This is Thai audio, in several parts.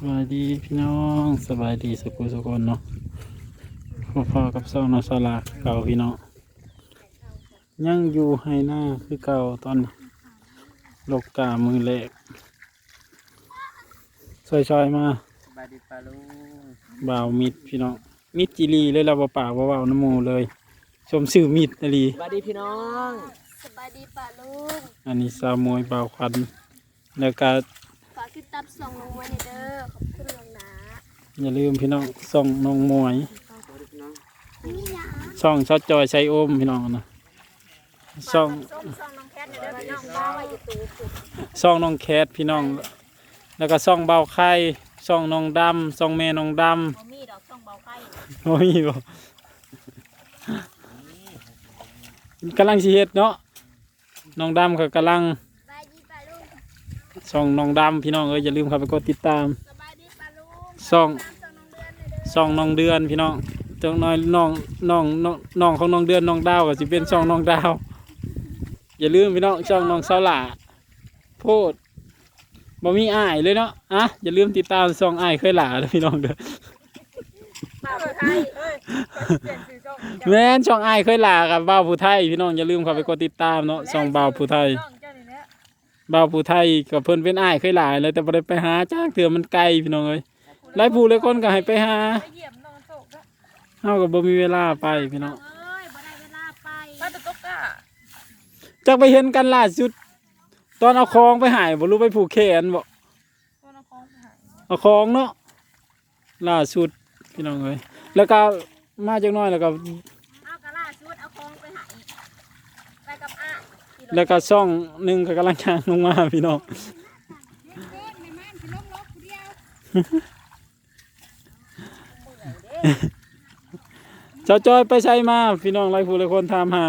สวัสดีพี่น้องสบายดีสุขุสุคนเนาะพอๆกับเศร้าเนาะสลากเก่าพี่น้องยังอยู่ให้หน้าคือเก่าตอนลกกามือเล็กซอยๆมาสบายดีปาลุงบ่าวมิดพี่น้องมิดจีรีเลยเราบ่ปากบ่เว้าน้ำหมูเลย ชมสื่อมิดอหลีสบายดีพี่น้องสบายดีป่าลุงอันนี้สาวมวยบ่าวควันแล้วก็ฝาก ติดตามส่องลงไว้ในเด้อขอบคุณหลวงนะอย่าลืมพี่น้องส่องน้องมวยสวัสดีพี่น้องนี่ยาช่องชอดจอยใช้โอมพี่น้องนะช่องส้มส่องน้องแคทในเด้อพี่น้องบ้าไว้อยู่ตูสุดช่องน้องแคทพี่น้อง แล้วก็ช่องเบาไข่ช่องน้องดำช่องแม่น้องดบ่มีดอกช่องเบาไข่ำโอ้ยบ่กำลังสิเฮ็ดเนาะน้องดำก็กำลัง สบายดีป่าลุง ช่องน้องดำพี่น้องเอ้ยอย่าลืมเข้าไปกดติดตาม สบายดีป่าลุงช่องตามส่องน้องเดือนในเด้อช่องน้องเดือนพี่น้องจังน้อยน้องน้องน้องน้องของน้องเดือนน้องดาวก็สิเป็นช่องน้องดาว อย่าลืมพี่น้องช่องน้องเสาหลาโพดบ่มีอ้ายเลยเนาะอะอย่าลืมติดตามช่องอ้ายเคยหลาเด้อพี่น้องเด้อป่าลุงไทยเอ้ยเปลี่ยนชื่อช่องแม่นช่องอ้ายเคยหลากับบ่าวผู้ไทยพี่น้องอย่าลืมเข้าไปกดติดตามเนาะช่องบ่าวผู้ไทย ช่องเจ้านี่แหละ บ่าวผู้ไทยกับเพิ่นเป็นอ้ายเคยหลายเลยแต่บ่ได้ไปหาจ้างเถื่อมันไกลพี่น้องเอ้ยหลายผู้หลายคนก็ให้ไปหาไปเยี่ยมน้องโศกก็เฮาก็บ่มีเวลาไปพี่น้องเอ้ยบ่ได้เวลาไปป้าตะกกอะจักไปเห็นกันล่าสุด ตอนเอาของไปใหายบ่รู้ไปผูกแขนบ่ตัวน้องคองไปหาเอาของเนาะล่าสุดพี่น้องเอ้ยแล้วก็มาจักหน้อยแล้วก็ แล้วก็ช่องหนึงก็กำลังย่างลงมาพี่น้องเจ้าจอยไปใช้มาพี่น้องหลายผู้หลายคนถามหา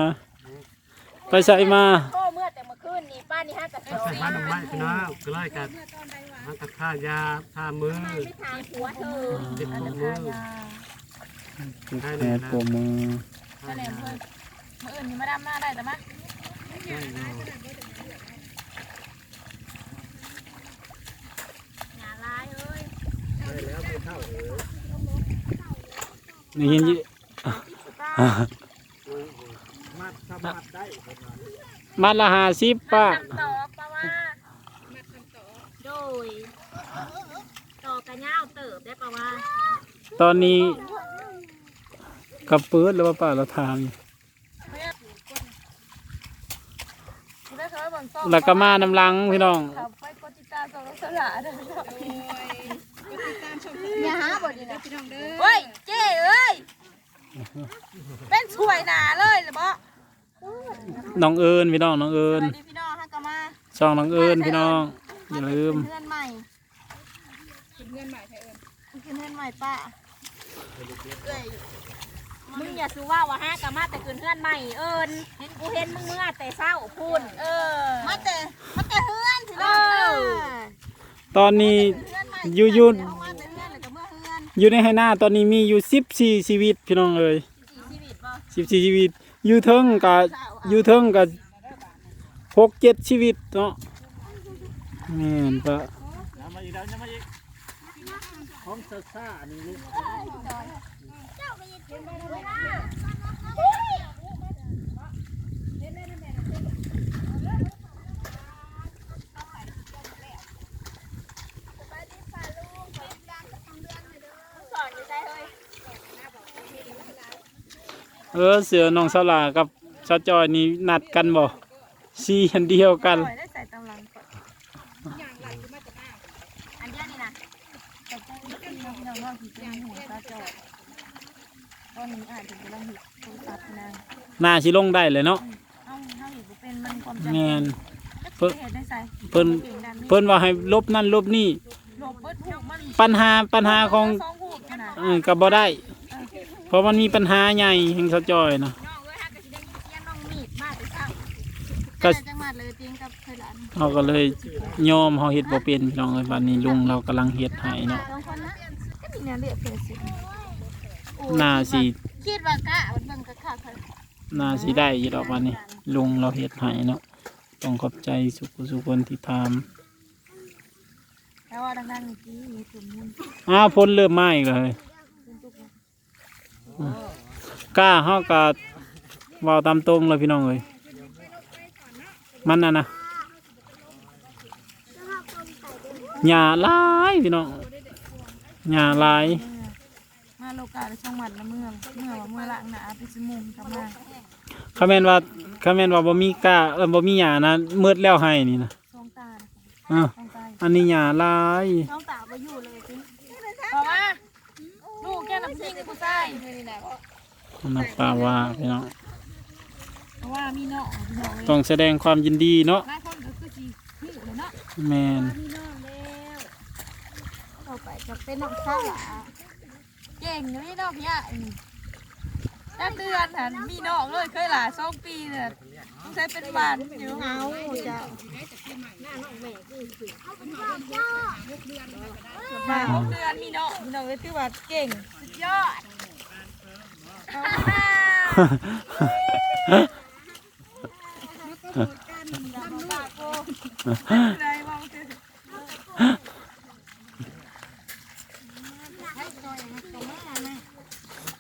ไปใช้มาโทษเมื่อแต่เมื่อคืนนี่ป้านี่ห้ากับสองบ้านดอกไม้พี่น้องก็เลยกันมันกับค่ายาค่ามือไม่ทางหัวเธอเจ็บมือแผลปวดมือก็เลยเพื่อนเมื่ออื่นนี่มาดำหน้าได้แต่มาห นี่ยินยิมัดถ้ามัดได้มัดละห้าสิบป้าต่อปะว่าโดยตอกระเงาเติบได้ปะว่า ตอนนี้กับปืดหรือว่าป้าเราทางอยู่ คุณได้เคยบ่นซ่อมแล้วก็มาน้ำลังพี่น้องขับไปกดติดตามส่งสลาเด้ออย่าหาบ่ดีนะเฮ้ยเจ้เอ้ยเป็นช่วยหนาเลยหรือเปล่าน้องเอิญพี่น้องน้องเอิสญวัสดีพี่น้องฮักกะมาช่องน้องเอิญพี่น้อง อย่าลืมเพื่อนใหม่เพื่อนใหม่ใช่เอิญเพื่อนใหม่ป้า มึงอย่าซื้อว่าว่าห้ากะมาแต่คืนเพื่อนใหม่เอิญเห็นกูเห็นมึงเมื่อแต่เศร้าพูนเออมาแต่มาแต่เพื่อนสิเอเนาะอตอนนี้เพื่อนใหม่อยู่อยู่เดี๋วมาแต่เพื่อนเลยกับเมื่อเพื่อนอยู่ในให้หน้าตอนนี้มีอยู่สิบสี่ชีวิตพี่น้องเอ้ยชีวิตบ่สิบสี่ชีวิตอยู่เทิงกับอยู่เทิงกับหกเจ็ดชีวิตเนาะแม่นปะน้ำมาอีกแล้วน้ำมาอีกหอมซ่าซ่านี่ลูก สอนอยู่ได้เฮ้ย เออเสือน้องสลากับชาจอยนี่นัดกันบ่ซีอันเดียวกันปล่อยได้ใส่ตำลังก่อนอันเดียวนี่นะแต่เจ้าพี่น้องพี่น้องว่าผีเป็นหัวตาจอดตอนนี้อาจจะกำลังหิวโทรศัพท์นางนาสิลงได้เลยเนาะเอาถ้าหิวเป็นมันความจำแม่นเพิ่นเพิ่นเพิ่นว่าให้ลบนั่นลบนี่ปัญหาปัญหาขององหูขนาดเออก็บ่ได้ เพราะมันมีปัญหาใหญ่แห่งชาวจอยนะน้องเอ้ยฮักก็สิได้ยินเสียงน้องมีดมาแต่เช้าก็แต่จังหวัดเลยจริงกับเคยหลานเขาก็เลยยอมเขาเฮ็ดบ่เป็นพี่น้องเอ้ยบัดนี้ลุงเรากำลังเฮ็ดให้เนาะสองคนนะก็มีแนวเรียกเพื่อนสิหน้าสิคิดว่ากะมันเบิ่งกะค่ะค่ะหน้าสิได้อยู่ดอกบัดนี้ลุงเราเฮ็ดให้เนาะต้องขอบใจสุขสุคนที่ทำถ้าแต่ว่าดังๆนี่กี้มีสมมุนอ้าวพ้นเริ่มมาอีกเลยเป็นตุกนะ กล้าเฮากะเว้าตามตรงเลยพี่น้องเอ้ยมันน่ะนะหญ้าหลายพี่น้องหญ้าหลายมาโลกาในช่องวัดละเมืองเมื่อว่าเมื่อละหนาไปสมุมกลับมาคาแม่นว่าคาแม่นว่าบ่มีกล้าเออบ่มีหญ้านะมืดแล้วให้นี่นะช่องตาอะช่องตาอันนี้หญ้าหลายช่องตาไปอยู่เลยสิบอกว่าลูก แกน้ำซิ่งผู้ชายนี่แหละนับปาว่าพี่น้องเพราะว่ามีเนาะมีเนาะเลยต้องแสดงความยินดีเนาะหลายคนก็คือสิหิวเลยเนาะแม่นมีน้องแล้วต่อไปจะเป็นน้องสาวเก่งนะพี่น้องพี่อะตั้งเดือนหันมีน้องเลยเคยหลาสองปีเนี่ย ใช้เป็นบานอยู่เอาจ้ะมาหกเดือนมีน้องมีน้องเลยถือว่าเก่งสุดยอดได้ว่ามันคือ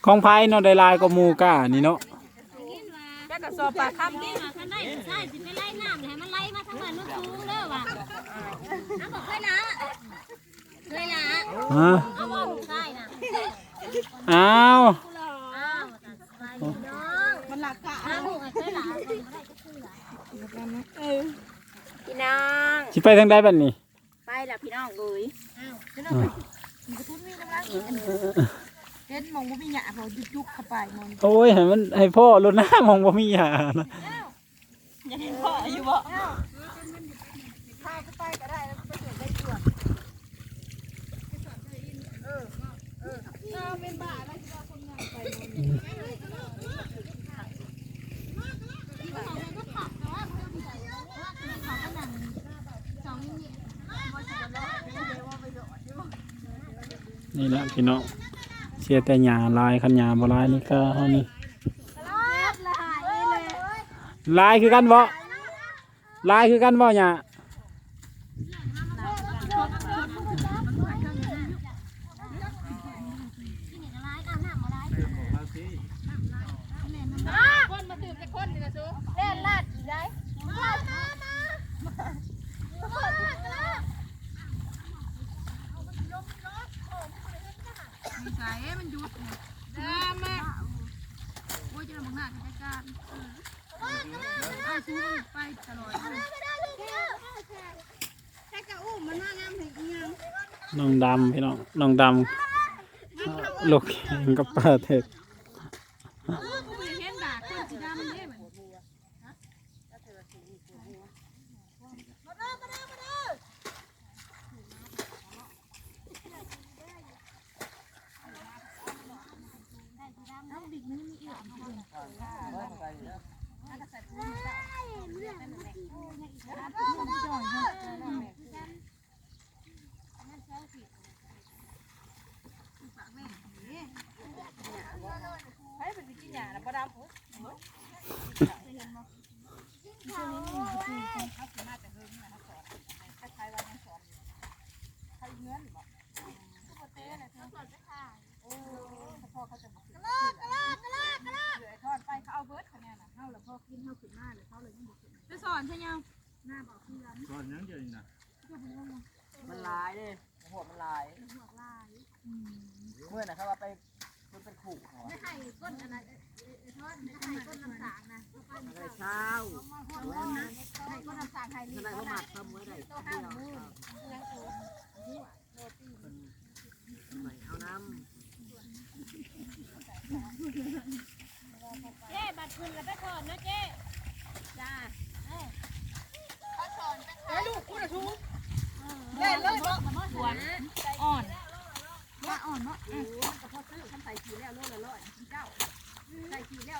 ของไผเนาะได้ลายกว่าหมู่กล้านี่เนาะ กก็สอบปากคำดิคันได้ใช่สิไปไล่น้ำให้มันไล่มาทางนั้นมันสูงเด้อว่ะเอาบอกเคยละเคยละฮะเอาบอกลูกชายนะอ้าวอ้าวแต่สบายดีเนาะมันหลักกะอ้าวลูกเคยละคนไม่ได้ก็คือละเออพี่น้องสิไปทางใดบัดนี้ ไปละพี่น้องเอ้ยพี่น้องมันกระตุ้นมีน้ำลัง เห็นมองว่ามีหยาเขายุกๆเข้าไปมองโอ้ยให้มันให้พ่อรดน้ามองบ่มีหญ้านะยังเห็นพ่ออยู่บ่พาไปก็ได้แล้วไปเห็นได้ตรวจเออเออเราเป็นบ้าแล้วที่เราคนงานไปนี่แหละพี่น้อง เสียแต่หญ้าลายคันหญ้าบ่ลายนี่ก็เฮานี่ลายคือกันบ่ลายคือกันบ่หญ้า คนมาตื่นเป็นคนนี่นะซูเล่นลาดอีกได้ไม่ใช่มันหยุดเนี่ยเดิมมาโอ้ยจะทำหน้ากิจการเออเอาซูมันไปตลอดน้องดำพี่น้องน้องดำลูกแข่งกับป้าเทศ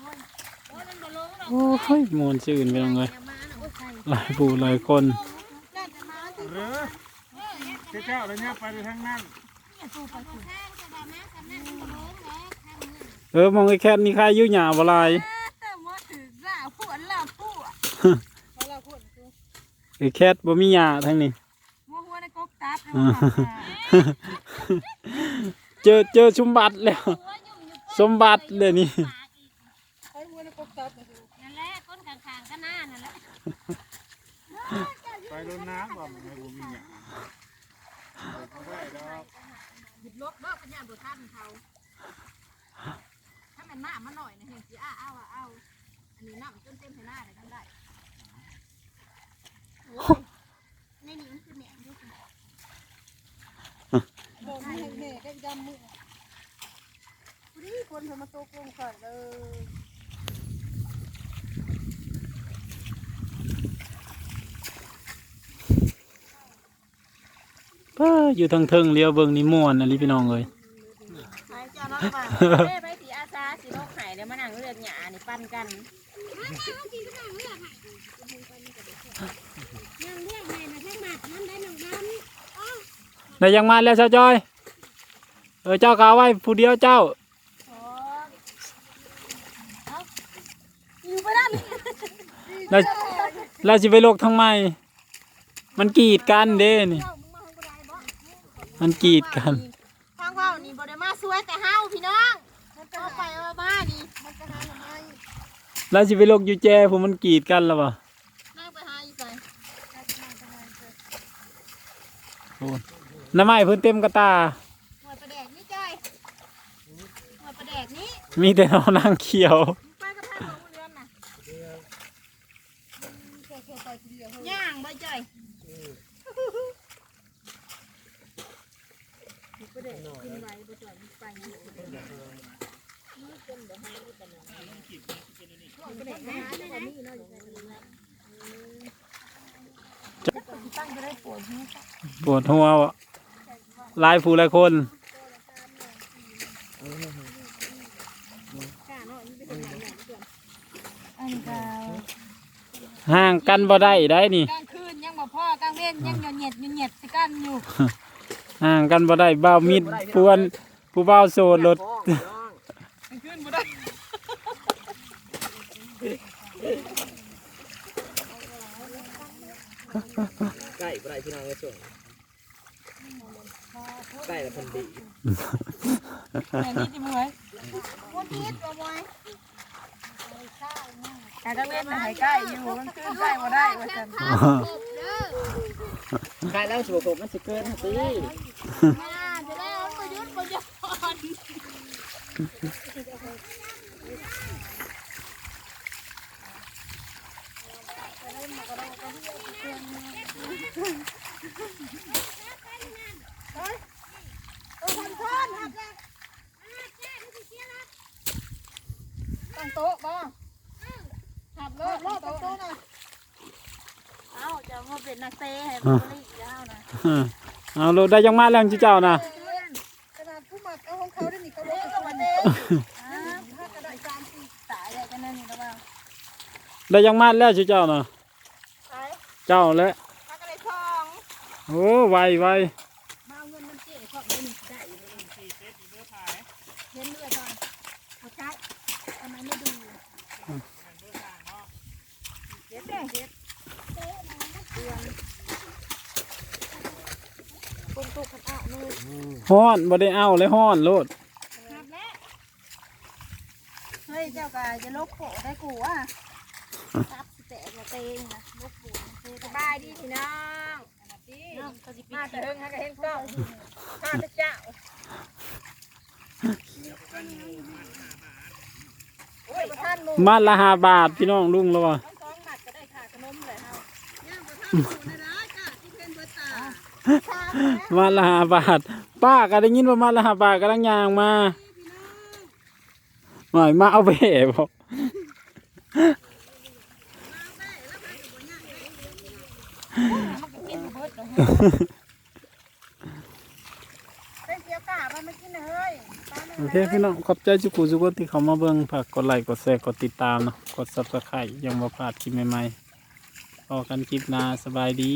โอ้ยโอ้ยมันบ่ลงหรอกโอ้ยมวนชื่นไปลงเลยหลายผู้หลายคนน่าจะมาสิหรือเจ้าเลยเนี่ยไปทางนั้นเออมองไอ้แคทนี่ใครอยู่หยาบ่หลายแต่ว่าถือล่าผู้อันล่าผู้อะเอาล่าผู้คือไอ้แคทบ่มีหยาทั้งนี้มัวหัวในกบตับอ่าเจอเจอสมบัติแล้ว สมบัติเลยนี่ ไปโดนน้ำบ่มันไม่บุมีเนี่ยได้ดอกหยิบลบเลิกปัญญาบุท่านเขาถ้ามันหน้ามันหน่อยนะเห็นสิอ้าเอาเอาอันนี้น้ำจนเต็มให้หน้าเลยทำได้ในนี้มันคือแหนมด้วยโดนให้แม่ได้ดำมือผู้นี้คนทำมาโตกงก่อนเลย ป้าอยู่ทางเทิงเลี้ยวเบิ่งนี่ม่วนอันนี้พี่น้องเอ้ยไปเจ้าน้องมาเอ้ไปสีอาซาสีนกไห่เดี๋ยวมานั่งเลือดหยานี่ปั้นกันนั่งเลือดไห่นะแค่หมัดนั่นได้หนึ่งดำได้ยังมาแล้วเจ้าจอย เออเจ้าก็เอาไว้ผู้เดียวเจ้าอยู่ไม่ได้เลยแล้วแล้วสิไปโลกทางใหม่มันกีดกันเด้นี่ มันกีดกัน ทางว่าวนี่บไดมาสวยแต่เฮาพี่น้องเอาไปเอามานี่มันจะหาทำไมแล้วสิไปโลกอยู่แจผมมันกีดกันแล้วบ่นั่งไปหาอีใส่น้ำไม้เพิ่นเต็มกระตา หัวประแดกนี่จ้อยหัวประแดกนี้ มีแต่เอานางเขียว ไปกับท่านของเรือนน่ะ แค่แค่ไปทีเดียว ย่างบ่จ้อย ปวดหัวบ่หลายผู้หลายคนอันก็ห่างกันบ่ได้ได้นี่กลางคืนยังบ่พ่อกลางเว้นยังหยดเหยียดหยดเหยียดสิกันอยู่ห่างกันบ่ได้บ่าวมิดปวนผู้บ่าวโสดรถกลางคืนบ่ได้ ใกล้บ่ได้พี่น้องในส่วนใกล้ล้วเพิ่นดีแต่นี่จิมวยวันนี้ตัวบอยกลางเว้นน่ะให้ใกล้อยู่กลางคืนใกล้บ่ได้ว่าซั่นใกล้แล้วสิบผมมันสิเกินสิมาจะได้เอาประยุทธ์ประยุทธ์ ตั้งโต๊ะบ่หับรถรอบตั้งโต๊ะน่ะเอาจะมาเป็นนักเตะให้บริแล้วนะเอาโลดได้ยังมาแล้วจิเจ้านะขนาดผู้หมักเอาของเขาได้นี่เขาลดกับคนเด้ถ้ากระดาษจานสิตายเลยกันนั่นนี่แล้วว่าได้ยังมาแล้วจิเจ้านะเจ้าและ ถ้ากระดาษทอง โอ้ไวไวมาเอาเงินมันเจ๊เขาได้นี่ได้อยู่เลยเห็นเลือดทองเขาชักทำไมไม่ดูเด็ดเด็ดเด็ดคนตกขันอะมือฮ้อนบ่ได้เอาเลยฮ้อนโลดเฮ้ยเจ้ากายจะลบโผได้กูอะจับแตกมาเตงนะลบโผคือสบายดีพี่น้อง มาแต่เฮิงฮะก็เห็นกล้องข้าพเจ้าโอ้ยประท่านหมูมาละห้าบาทพี่น้องลุงแล้ววะสองหมัดก็ได้ขาขนมเลยเฮามาละห้าบาทไปป้าก็ได้ยินว่ามาแล้วหาป้ากำลังยางมาหน่อยมาเอาไปแห่บ่เป็นเสียวกาบมากินเฮ้ย โอเคพี่น้องขอบใจจุกูจุกคนที่เขามาเบิ่งฝากกดไลค์กดแชร์กดติดตามเนาะกด subscribe ยังบ่พลาดคลิปใหม่ๆพอกันคลิปหน้าสบายดี